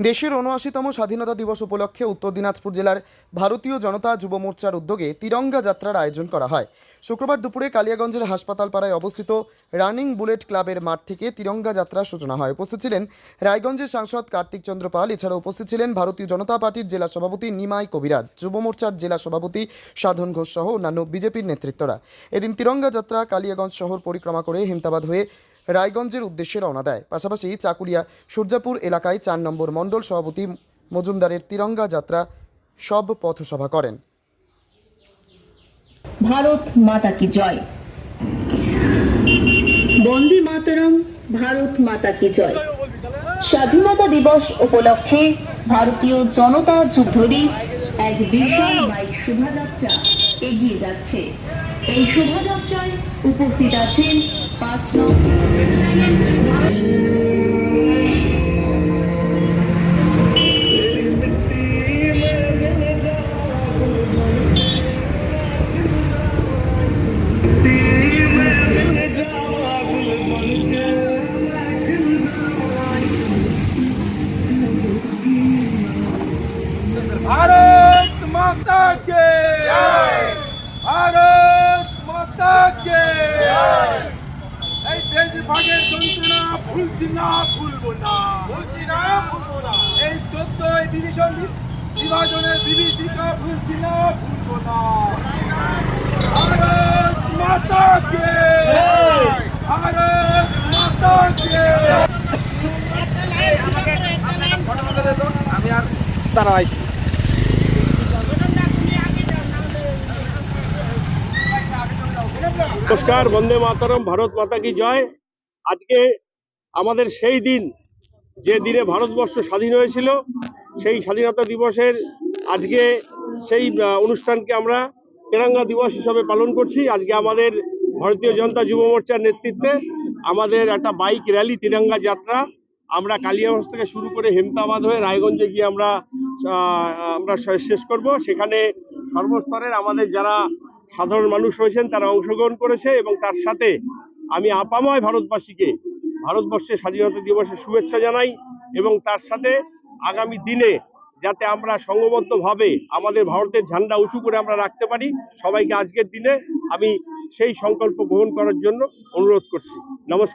দেশের উনআশিতম স্বাধীনতা দিবস উপলক্ষে উত্তর দিনাজপুর জেলার ভারতীয় জনতা যুব মোর্চার উদ্যোগে তিরঙ্গা যাত্রার আয়োজন করা হয়। শুক্রবার দুপুরে কালিয়াগঞ্জের হাসপাতাল পাড়ায় অবস্থিত রানিং বুলেট ক্লাবের মাঠ থেকে তিরঙ্গা যাত্রার সূচনা হয়। উপস্থিত ছিলেন রায়গঞ্জের সাংসদ কার্তিক চন্দ্র পাল এছাড়া উপস্থিত ছিলেন ভারতীয় জনতা পার্টির জেলা সভাপতি নিমাই কবিরাজ, যুব মোর্চার জেলা সভাপতি সাধন ঘোষ সহ অন্যান্য বিজেপির নেতৃত্বরা। এদিন তিরঙ্গা যাত্রা কালিয়াগঞ্জ শহর পরিক্রমা করে হেমতাবাদ হয়ে রায়গঞ্জের উদ্দেশ্যে রওনা দেয়। পাশাপাশি চাকুলিয়া, সূর্যাপুর এলাকায় চার নম্বর মণ্ডল সভাপতি মজুমদারের তিরঙ্গা যাত্রা সব পথসভা করেন। ভারত মাতা কি জয়? বন্দে মাতরম, ভারত মাতা কি জয়? স্বাধীনতা দিবস উপলক্ষে ভারতীয় জনতা যুদ্ধরী এক বিশাল বাইক শোভাযাত্রা। এগিয়ে যাচ্ছে এই শোভাযাত্রায় উপস্থিত আছেন পাঁচ নং উপস্থিত আছেন ভারত- भारत মাতা কে ভারত মাতা কে এই দেশ ভাগের যন্ত্রণা ভুলছি না ভুলবো না। ভুলছি না ভুলবো না। এই চোদ্দ এই ডিভিশন বিভাজনের বিভীষিকা ভুলছি না ভুলবো না। ভারত মাতা কে ভারত মাতা কে আমি আর দাঁড়াইছি নমস্কার, বন্দে মাতরম, ভারত মাতা কি জয়? আজকে আমাদের সেই দিন, যে দিনে ভারতবর্ষ স্বাধীন হয়েছিল, সেই স্বাধীনতা দিবসের আজকে সেই অনুষ্ঠানকে আমরা তেরাঙ্গা দিবস হিসাবে পালন করছি। আজকে আমাদের ভারতীয় জনতা যুব মোর্চার নেতৃত্বে আমাদের একটা বাইক র্যালি, তিরঙ্গা যাত্রা। আমরা কালিয়াগঞ্জ থেকে শুরু করে হেমতাবাদ হয়ে রায়গঞ্জে গিয়ে আমরা আমরা শেষ করব। সেখানে সর্বস্তরের আমাদের যারা সাধারণ মানুষ রয়েছেন, তারা অংশগ্রহণ করেছে এবং তার সাথে আমি আপাময় ভারতবাসীকে, ভারতবর্ষের স্বাধীনতা দিবসের শুভেচ্ছা জানাই এবং তার সাথে আগামী দিনে যাতে আমরা সংঘবদ্ধভাবে আমাদের ভারতের ঝান্ডা উঁচু করে আমরা রাখতে পারি, সবাইকে আজকের দিনে আমি সেই সংকল্প গ্রহণ করার জন্য অনুরোধ করছি। নমস্কার।